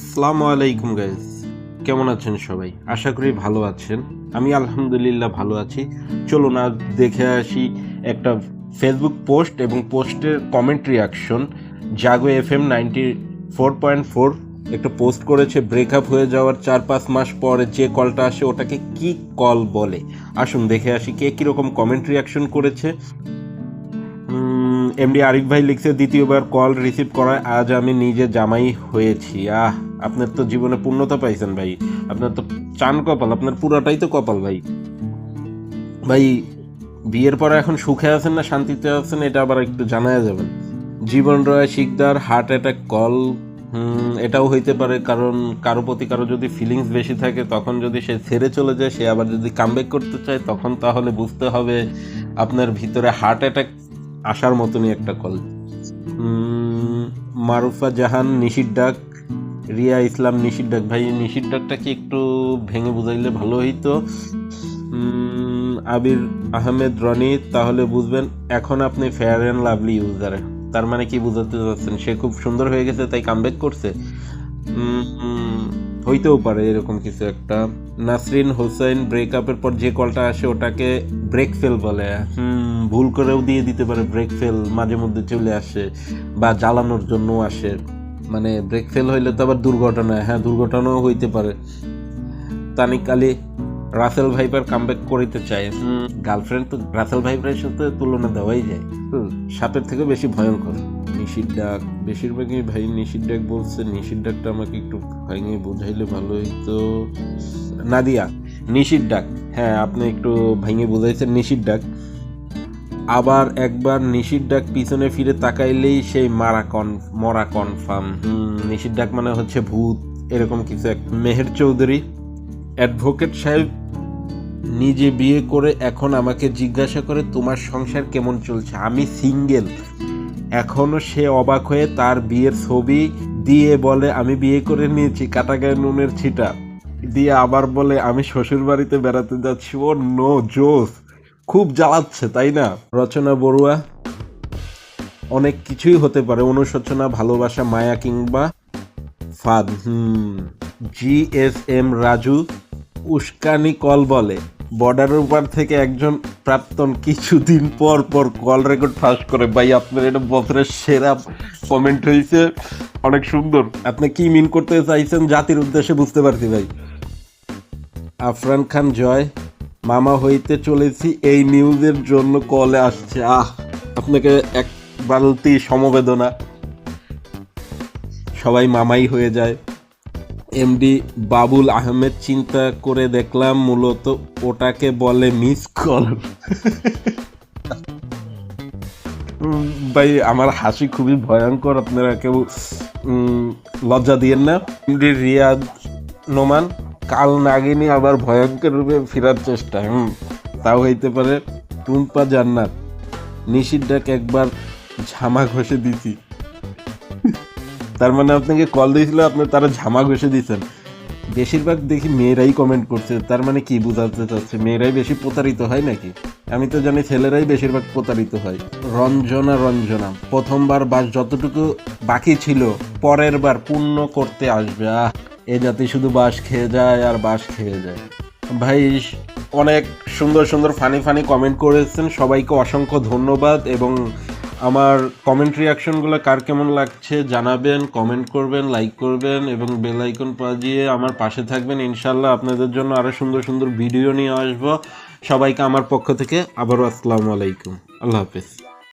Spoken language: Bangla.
আসসালামু আলাইকুম গাইজ কেমন আছেন সবাই? আশা করি ভালো আছেন। আমি আলহামদুলিল্লাহ ভালো আছি। চলুন আজ দেখে আসি একটা ফেসবুক পোস্ট এবং পোস্টের comment reaction Jago F M ninety four point four একটা পোস্ট করেছে ব্রেকআপ হয়ে যাওয়ার চার পাঁচ মাস পরে যে কলটা আসে ওটাকে কি কল বলে? আসুন দেখে আসি কে কীরকম কমেন্ট রিয়াকশন করেছে। এমডি আরিফ ভাই লিখছে, দ্বিতীয়বার কল রিসিভ করায়, আজ আমি নিজে জামাই হয়েছি। আহ আপনার তো জীবনে পূর্ণতা পাইছেন ভাই। আপনার তো চান কপাল, আপনার পুরাটাই তো কপাল ভাই। ভাই, বিয়ের পরে এখন সুখে আছেন না, শান্তিতে আছেন, এটা আবার একটু জানা যাবেন। Jibon Roy, Sikder heart attack call এটাও হইতে পারে, কারণ কারও প্রতি কারও যদি ফিলিংস বেশি থাকে, তখন যদি সে ছেড়ে চলে যায়, সে আবার যদি কামব্যাক করতে চায়, তখন তাহলে বুঝতে হবে আপনার ভিতরে হার্ট অ্যাটাক আসার মতনই একটা কল মারুফা জাহান, নিশির ডাক রিয়া ইসলাম নিশির ডাক ভাই নিশির ডাকটা কি একটু ভেঙে বুঝাইলে ভালো হইতো। আবির আহমেদ, রনি, তাহলে বুঝবেন এখন আপনি ফেয়ার অ্যান্ড লাভলি ইউজার তার মানে কি বুঝাতে চাচ্ছেন? সে খুব সুন্দর হয়ে গেছে, তাই কামব্যাক করছে। হইতেও পারে এরকম কিছু একটা। নাসরিন হোসেন ব্রেকআপের পর যে কলটা আসে, ওটাকে ব্রেক ফেল বলে। হুম, ভুল করেও দিয়ে দিতে পারে ব্রেক ফেল মাঝে মধ্যে চলে আসে বা জ্বালানোর জন্য আসে। মানে ব্রেক ফেল হইলে তো আবার দুর্ঘটনা হ্যাঁ দুর্ঘটনাও হইতে পারে। তানিক আলী রাসেল ভাইপার কামব্যাক করিতে চায়। গার্লফ্রেন্ড তো রাসেল ভাইপারের সাথে তুলনা দেওয়াই যায়। হুম, সাপের থেকে বেশি ভয়ঙ্কর। নিশির ডাক বেশিরভাগই ভাই নিশির ডাক বলছে নিশির ডাকটা আমাকে একটু ভেঙে বোঝাইলে ভালো হইতো নাদিয়া নিশির ডাক। হ্যাঁ আপনি একটু ভেঙে বোঝাইছেন নিশির ডাক। আবার একবার নিশির ডাক পিছনে ফিরে তাকাইলেই সেই মারা কন, মরা কনফার্ম নিশির ডাক মানে হচ্ছে ভূত, এরকম কিছু এক মেহের চৌধুরী। অ্যাডভোকেট সাহেব নিজে বিয়ে করে এখন আমাকে জিজ্ঞাসা করে, তোমার সংসার কেমন চলছে? আমি সিঙ্গেল এখনও সে অবাক হয়ে তার বিয়ের ছবি দিয়ে বলে, আমি বিয়ে করে নিয়েছি, কাটাগায় নুনের ছিটা। দিয়ে আবার বলে, আমি শ্বশুর বাড়িতে বেড়াতে যাচ্ছি। ও নো জোস। খুব জ্বালাচ্ছে, তাই না? রচনা বড়ুয়া। অনেক কিছুই হতে পারে, অনুশোচনা, ভালোবাসা, মায়া কিংবা ফাদ। হুম, জি এস এম রাজু উস্কানি কল বলে। বর্ডারের উপর থেকে একজন প্রাক্তন কিছুদিন পর পর কল রেকর্ড ফাঁস করে। ভাই, আপনার এটা বছরের সেরা কমেন্ট হয়েছে অনেক সুন্দর। আপনি কি মিন করতে চাইছেন? জাতির উদ্দেশ্যে বুঝতে পারছি, ভাই। আফরান খান জয়। মামা হইতে চলেছি, এই নিউজের জন্য কলে আসছে। আহ, আপনাকে এক বালতি সমবেদনা। সবাই মামাই হয়ে যায়। এমডি বাবুল আহমেদ চিন্তা করে দেখলাম, মূলত ওটাকে বলে মিস কল ভাই, আমার হাসি খুবই ভয়ঙ্কর, আপনারা কেউ লজ্জা দিয়েন না। রিয়াদ নোমান। কাল নাগিনী আবার ভয়ঙ্কর রূপে ফেরার চেষ্টা, হুম, তাও হইতে পারে টুম্পা জান্নাত। ডাক একবার ঝামা ঘষে দিছি। তার মানে আপনাকে কল দিয়েছিল, আপনি তারা ঝামা ঘষে দিয়েছেন। বেশিরভাগ দেখি মেয়েরাই কমেন্ট করছে, তার মানে কি বোঝাতে চাচ্ছে? মেয়েরাই বেশি প্রতারিত হয় নাকি? আমি তো জানি ছেলেরাই বেশিরভাগ প্রতারিত হয়। রঞ্জনা রঞ্জনা, প্রথমবার বাস যতটুকু বাকি ছিল, পরের বার পূর্ণ করতে আসবে, আহ। এ জাতি শুধু বাস খেয়ে যায় আর বাস খেয়ে যায়। ভাই, অনেক সুন্দর সুন্দর ফানি ফানি কমেন্ট করেছেন। সবাইকে অসংখ্য ধন্যবাদ এবং আমার কমেন্ট রিয়াকশনগুলো কার কেমন লাগছে জানাবেন কমেন্ট করবেন লাইক করবেন এবং বেল আইকন বাজিয়ে আমার পাশে থাকবেন। ইনশাল্লাহ আপনাদের জন্য আরও সুন্দর সুন্দর ভিডিও নিয়ে আসব। সবাইকে আমার পক্ষ থেকে আবারও আসসালামু আলাইকুম। আল্লাহ হাফেজ।